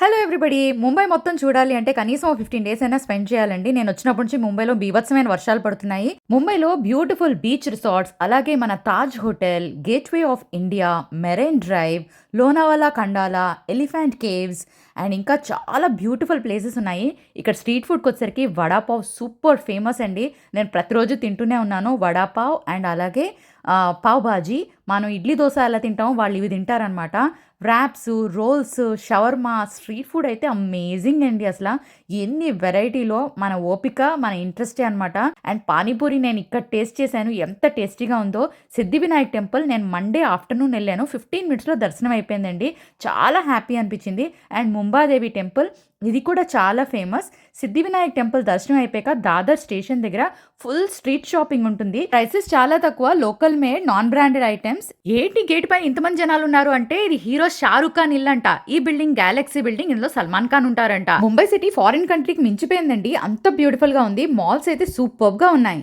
Hello everybody Mumbai మొత్తం చూడాలి అంటే కనీసం ఫిఫ్టీన్ డేస్ అయినా స్పెండ్ చేయాలండి. నేను వచ్చినప్పటి నుంచి ముంబైలో బీభత్సమైన వర్షాలు పడుతున్నాయి. ముంబైలో బ్యూటిఫుల్ బీచ్ రిసార్ట్స్ అలాగే మన Taj hotel gateway of India marine drive Lonavala Khandala elephant caves and ఇంకా చాలా బ్యూటిఫుల్ ప్లేసెస్ ఉన్నాయి. ఇక్కడ స్ట్రీట్ ఫుడ్కి వచ్చేసరికి వడాపావ్ సూపర్ ఫేమస్ అండి. నేను ప్రతిరోజు తింటూనే ఉన్నాను. వడాపావ్ అండ్ అలాగే పావ్ బాజీ. మనం ఇడ్లీ దోశ ఎలా తింటామో వాళ్ళు ఇవి తింటారనమాట wraps rolls shawarma street food అయితే అమేజింగ్ అండి అసలు. ఎన్ని వెరైటీలో మన ఓపిక మన ఇంట్రెస్టే అనమాట అండ్ పానీపూరి నేను ఇక్కడ టేస్ట్ చేశాను. ఎంత టేస్టీగా ఉందో. సిద్ధి వినాయక్ టెంపుల్ నేను మండే ఆఫ్టర్నూన్ వెళ్ళాను. ఫిఫ్టీన్ మినిట్స్లో దర్శనం అయిపోయిందండి. చాలా హ్యాపీ అనిపించింది. అండ్ ముంబాదేవి టెంపుల్ ఇది కూడా చాలా ఫేమస్ సిద్ధి వినాయక్ టెంపుల్ దర్శనం అయిపోయాక దాదర్ స్టేషన్ దగ్గర ఫుల్ స్ట్రీట్ షాపింగ్ ఉంటుంది. ప్రైసెస్ చాలా తక్కువ. Local made non branded items ఏంటి గేట్ పై ఇంతమంది జనాలు ఉన్నారు అంటే ఇది హీరో షారుఖ్ ఖాన్ ఇల్లు అంట ఈ బిల్డింగ్ గెలాక్సీ బిల్డింగ్ ఇందులో సల్మాన్ ఖాన్ ఉంటారంట. ముంబై సిటీ ఫారిన్ కంట్రీకి మించిపోయిందండి. అంత బ్యూటిఫుల్గా ఉంది. మాల్స్ అయితే సూపర్గా ఉన్నాయి.